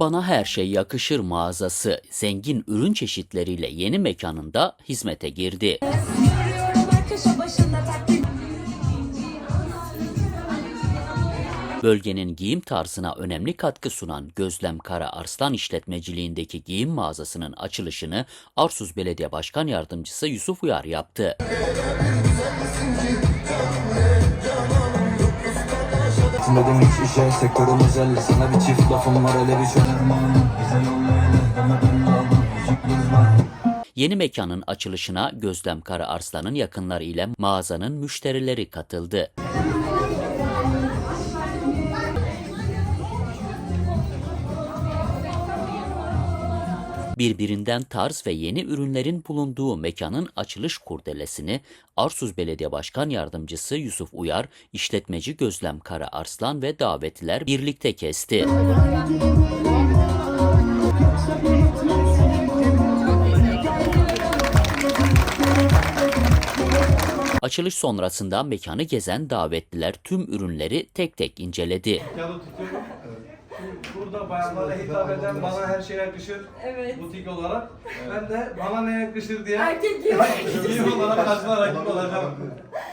Bana her şey yakışır mağazası zengin ürün çeşitleriyle yeni mekanında hizmete girdi. Bölgenin giyim tarzına önemli katkı sunan Gözlem Kara Arslan işletmeciliğindeki giyim mağazasının açılışını Arsuz Belediye Başkan Yardımcısı Yusuf Uyar yaptı. Dedim hiç işe sektörüm özel Sana bir çift lafım var hele bir var Yeni mekanın açılışına Gözlem Kara Arslan'ın yakınları ile mağazanın müşterileri katıldı. Birbirinden tarz ve yeni ürünlerin bulunduğu mekanın açılış kurdelesini Arsuz Belediye Başkan Yardımcısı Yusuf Uyar, işletmeci Gözlem Kara Arslan ve davetliler birlikte kesti. Açılış sonrasında mekanı gezen davetliler tüm ürünleri tek tek inceledi. Burada bayanlara hitap eden bana her şey yakışır Evet. butik olarak. Ben de bana ne yakışır diye Erkek gibi. giyim olarak karşına rakip olacağım.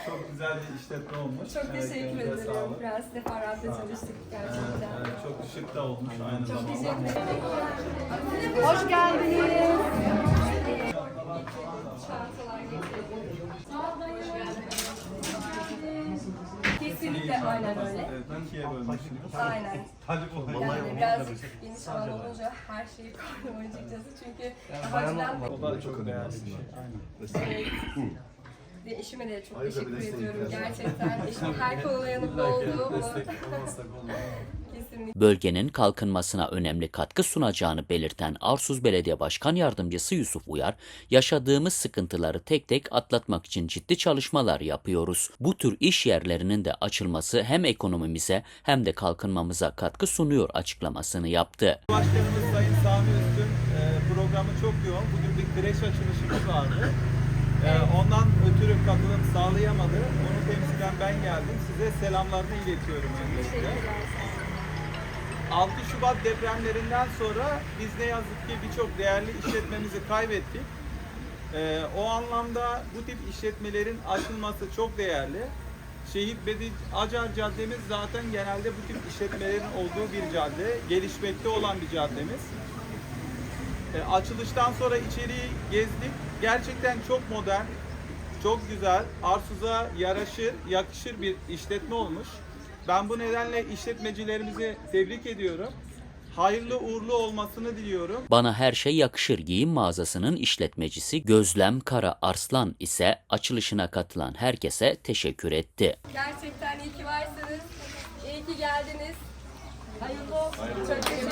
Çok güzel bir işletme olmuş. Çok Evet, teşekkür elinize ederim. sağlık. Biraz sefaretle çalıştık gerçekten. Evet, çok şık da olmuş aynı Çok zamanda. teşekkür ederim. Hoş geldiniz. Aynen öyle. Evet, ikiye bölmüşsünüz. Aynen. Hadi bu. Yani birazcık geniş alan olunca her şeyi koydum açıkçası. Çünkü daha önceden O da çok değerli bir şey. Aynen. Ve eşime de çok teşekkür ediyorum. Gerçekten eşim her konuda Destek olmaz. kesinlikle. Bölgenin kalkınmasına önemli katkı sunacağını belirten Arsuz Belediye Başkan Yardımcısı Yusuf Uyar, yaşadığımız sıkıntıları tek tek atlatmak için ciddi çalışmalar yapıyoruz. Bu tür iş yerlerinin de açılması hem ekonomimize hem de kalkınmamıza katkı sunuyor açıklamasını yaptı. Başkanımız Sayın Sami Üstün e, programı çok yoğun. Bugün bir kreş açılışımız vardı. E, ondan ötürü katılım sağlayamadı. Onu temsilen ben geldim. Size selamlarını iletiyorum öncelikle. 6 Şubat depremlerinden sonra biz ne yazık ki birçok değerli işletmemizi kaybettik. E, o anlamda bu tip işletmelerin açılması çok değerli. Şehit Bedi Acar Caddemiz zaten genelde bu tip işletmelerin olduğu bir cadde. Gelişmekte olan bir caddemiz. E, açılıştan sonra içeriği gezdik. Gerçekten çok modern, çok güzel, Arsuz'a yaraşır, yakışır bir işletme olmuş. Ben bu nedenle işletmecilerimizi tebrik ediyorum. Hayırlı uğurlu olmasını diliyorum. Bana her şey yakışır giyim mağazasının işletmecisi Gözlem Kara Arslan ise açılışına katılan herkese teşekkür etti. Gerçekten iyi ki varsınız. İyi ki geldiniz. Hayırlı olsun. Çok teşekkür